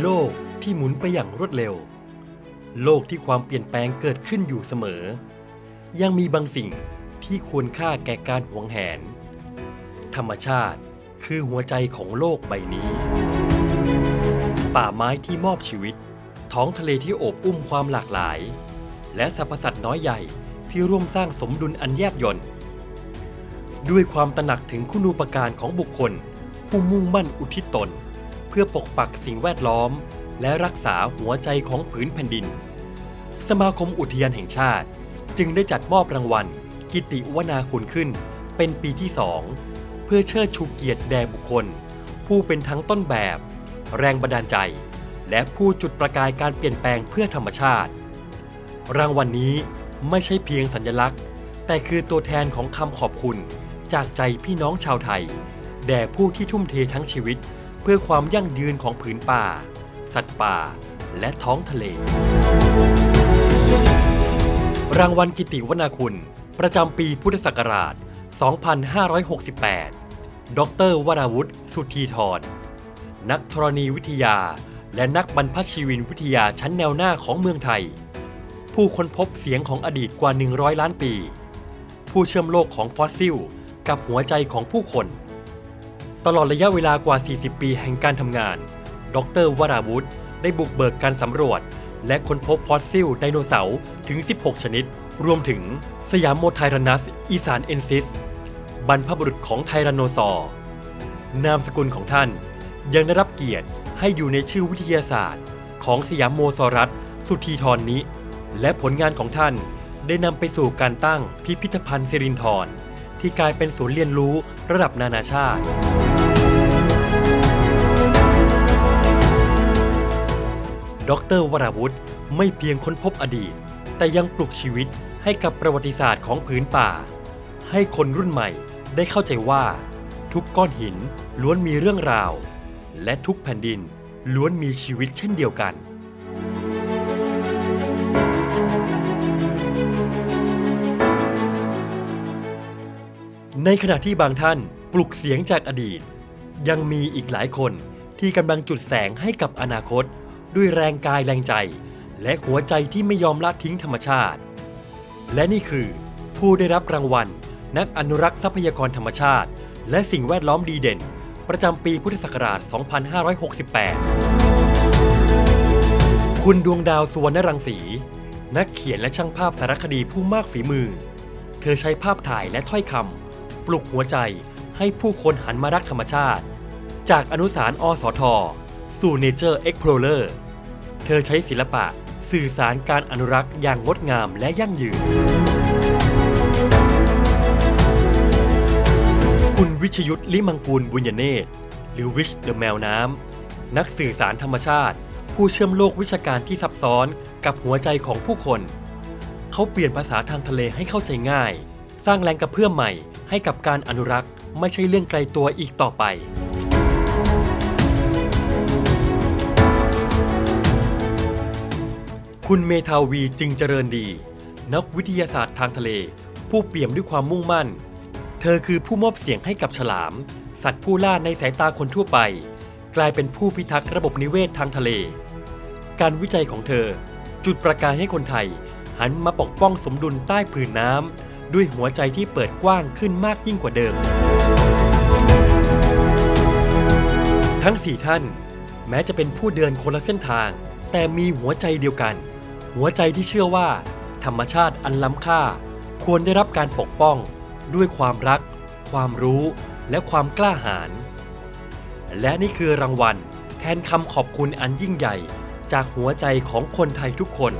โลกที่หมุนไปอย่างรวดเร็ว โลกที่ความเปลี่ยนแปลงเกิดขึ้นอยู่เสมอ ยังมีบางสิ่งที่ควรค่าแก่การหวงแหน ธรรมชาติคือหัวใจของโลกใบนี้ ป่าไม้ที่มอบชีวิต ท้องทะเลที่โอบอุ้มความหลากหลาย และสรรพสัตว์น้อยใหญ่ที่ร่วมสร้างสมดุลอันแยบยลด้วยความตระหนักถึงคุณูปการของบุคคล ผู้มุ่งมั่นอุทิศตน เพื่อปกปักสิ่งแวดล้อม และรักษาหัวใจของผืนแผ่นดิน สมาคมอุทยานแห่งชาติ จึงได้จัดมอบรางวัล กิติวนาคุณขึ้น เป็นปีที่สองเพื่อเชิดชูเกียรติแด่บุคคล ผู้เป็นทั้งต้นแบบ แรงบันดาลใจ และผู้จุดประกายการเปลี่ยนแปลงเพื่อธรรมชาติ รางวัลนนี้ไม่ใช่เพียงสัญลักษณ์ แต่คือตัวแทนของคำขอบคุณ จากใจพี่น้องชาวไทย แด่ผู้ที่ทุ่มเททั้งชีวิต เพื่อความยั่งยืนของผืนป่า สัตว์ป่า และท้องทะเล รางวัลกิติวนาคุณ ประจำปีพุทธศักราช 2568 ดรวราวุฒิสุธีธรนักธรณีวิทยา และนักบรรพชีวินวิทยาชั้นแนวหน้าของเมืองไทย ผู้ค้นพบเสียงของอดีตกว่า 100 ล้านปี ผู้เชื่อมโลกของฟอสซิล กับหัวใจของผู้คน ตลอดระยะเวลากว่า 40 ปีแห่งการทำงาน ดรวราวุธ ได้บุกเบิกการสำรวจ และค้นพบฟอสซิลไดโนเสาร์ถึง 16 ชนิด รวมถึงสยามโมไทรันัส อีสานเอนซิส บรรพบุรุษของไทแรนโนซอร์ นามสกุลของท่าน ยังได้รับเกียรติให้อยู่ในชื่อวิทยาศาสตร์ ของสยามโมซอรัส สุธีธรนี้ และผลงานของท่านได้นำไปสู่การตั้งพิพิธภัณฑ์สิรินธรที่กลายเป็นศูนย์เรียนรู้ระดับนานาชาติ ดรวราวุธไม่เพียงค้นพบอดีต แต่ยังปลุกชีวิตให้กับประวัติศาสตร์ของผืนป่า ให้คนรุ่นใหม่ได้เข้าใจว่า ทุกก้อนหินล้วนมีเรื่องราว และทุกแผ่นดินล้วนมีชีวิตเช่นเดียวกัน ในขณะที่บางท่านปลุกเสียงจากอดีต ยังมีอีกหลายคนที่กำลังจุดแสงให้กับอนาคต ด้วยแรงกายแรงใจ และหัวใจที่ไม่ยอมละทิ้งธรรมชาติ และนี่คือ ผู้ได้รับรางวัล นักอนุรักษ์ทรัพยากรธรรมชาติ และสิ่งแวดล้อมดีเด่น ประจำปีพุทธศักราช 2568 คุณดวงดาวสุวรรณรังสี นักเขียนและช่างภาพสารคดีผู้มากฝีมือ เธอใช้ภาพถ่ายและถ้อยคำปลุกหัวใจให้ผู้คนหันมารักธรรมชาติ จากอนุสารอสทสู่ Nature Explorer เธอใช้ศิลปะ สื่อสารการอนุรักษ์อย่างงดงามและยั่งยืน คุณวิชยุทธลิมังกูลบุญญเนตรหรือวิชเดอะแมวน้ำ นักสื่อสารธรรมชาติ ผู้เชื่อมโลกวิชาการที่ซับซ้อนกับหัวใจของผู้คน เขาเปลี่ยนภาษาทางทะเลให้เข้าใจง่าย สร้างแรงกระเพื่อมใหม่ให้กับการอนุรักษ์ ไม่ใช่เรื่องไกลตัวอีกต่อไป คุณเมทาวีจึงเจริญดี นักวิทยาศาสตร์ทางทะเล ผู้เปี่ยมด้วยความมุ่งมั่น เธอคือผู้มอบเสียงให้กับฉลาม สัตว์ผู้ล่าในสายตาคนทั่วไป กลายเป็นผู้พิทักษ์ระบบนิเวศทางทะเล การวิจัยของเธอ จุดประกายให้คนไทย หันมาปกป้องสมดุลใต้ผืนน้ำด้วยหัวใจที่เปิดกว้างขึ้นมากยิ่งกว่าเดิม ทั้งสี่ท่าน แม้จะเป็นผู้เดินคนละเส้นทาง แต่มีหัวใจเดียวกัน หัวใจที่เชื่อว่า ธรรมชาติอันล้ำค่า ควรได้รับการปกป้อง ด้วยความรัก ความรู้และความกล้าหาญและนี่คือรางวัล แทนคำขอบคุณอันยิ่งใหญ่ จากหัวใจของคนไทยทุกคน